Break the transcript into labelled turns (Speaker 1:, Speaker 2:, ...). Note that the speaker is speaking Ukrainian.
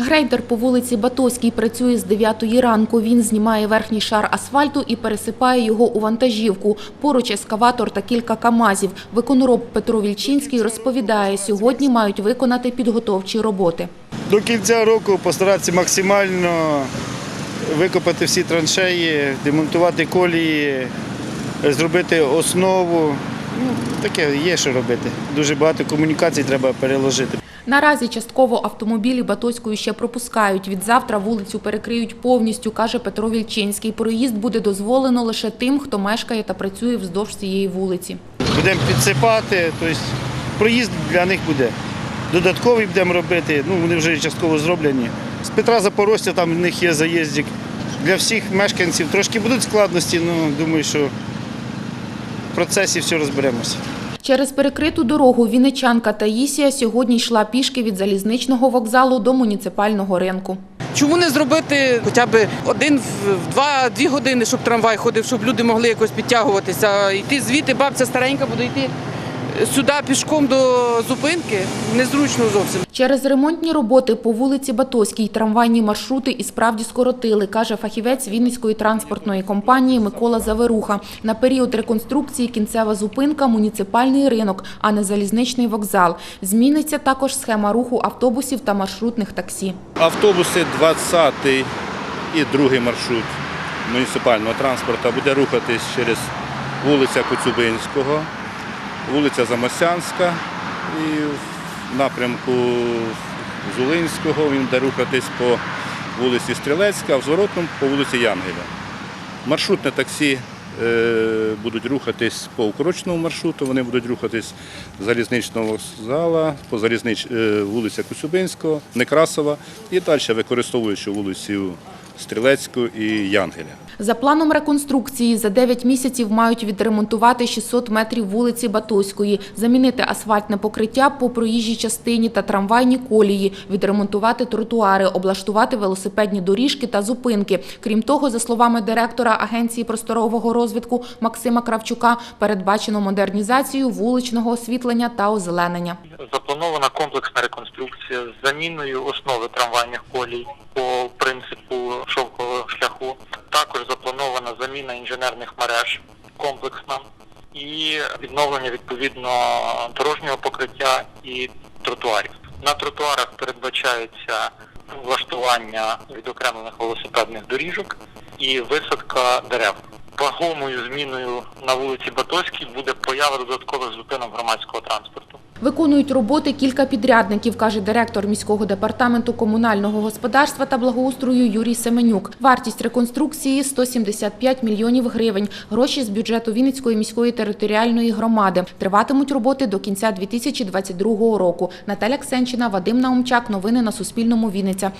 Speaker 1: Грейдер по вулиці Батоській працює з 9 ранку. Він знімає верхній шар асфальту і пересипає його у вантажівку. Поруч ескаватор та кілька камазів. Виконороб Петро Вільчинський розповідає, сьогодні мають виконати підготовчі роботи.
Speaker 2: До кінця року постаратися максимально викопати всі траншеї, демонтувати колії, зробити основу. Ну, таке є що робити. Дуже багато комунікацій треба переложити.
Speaker 1: Наразі частково автомобілі Батоською ще пропускають. Від завтра вулицю перекриють повністю, каже Петро Вільчинський. Проїзд буде дозволено лише тим, хто мешкає та працює вздовж цієї вулиці.
Speaker 2: Будемо підсипати, тобто проїзд для них буде. Додатковий будемо робити, ну вони вже частково зроблені. З Петра Запорожця там в них є заїздик. Для всіх мешканців трошки будуть складності, ну думаю, що в процесі все розберемося.
Speaker 1: Через перекриту дорогу вінничанка Таїсія сьогодні йшла пішки від залізничного вокзалу до муніципального ринку.
Speaker 3: Чому не зробити хоча б один в два-дві години, щоб трамвай ходив, щоб люди могли якось підтягуватися. Йти звідти, бабця старенька буде йти сюди пішком до зупинки. Незручно зовсім.
Speaker 1: Через ремонтні роботи по вулиці Батоській трамвайні маршрути і справді скоротили, каже фахівець Вінницької транспортної компанії Микола Заверуха. На період реконструкції кінцева зупинка – муніципальний ринок, а не залізничний вокзал. Зміниться також схема руху автобусів та маршрутних таксі.
Speaker 4: Автобуси 20 і другий маршрут муніципального транспорту буде рухатись через вулиця Коцюбинського, вулиця Замосянська і в напрямку Зулинського. Він буде рухатись по вулиці Стрілецька, а в зворотному по вулиці Янгеля. Маршрутне таксі е, будуть рухатись по укороченому маршруту, вони будуть рухатись з залізничного вокзала, по залізнич... е, вулиця Косюбинського, Некрасова. І далі використовуючи вулицю Стрілецьку і Янгеля.
Speaker 1: За планом реконструкції за 9 місяців мають відремонтувати 600 метрів вулиці Батоської, замінити асфальтне покриття по проїжджій частині та трамвайні колії, відремонтувати тротуари, облаштувати велосипедні доріжки та зупинки. Крім того, за словами директора Агенції просторового розвитку Максима Кравчука, передбачено модернізацію вуличного освітлення та озеленення.
Speaker 5: Запланована комплексна реконструкція з заміною основи трамвайних колій по принципу шовкового шляху. Також запланована заміна інженерних мереж комплексна і відновлення відповідно дорожнього покриття і тротуарів. На тротуарах передбачається влаштування відокремлених велосипедних доріжок і висадка дерев. Вагомою зміною на вулиці Батоській буде поява додаткових зупинок громадського транспорту.
Speaker 1: Виконують роботи кілька підрядників, каже директор міського департаменту комунального господарства та благоустрою Юрій Семенюк. Вартість реконструкції – 175 мільйонів гривень. Гроші з бюджету Вінницької міської територіальної громади. Триватимуть роботи до кінця 2022 року. Наталя Ксенчина, Вадим Наумчак. Новини на Суспільному. Вінниця.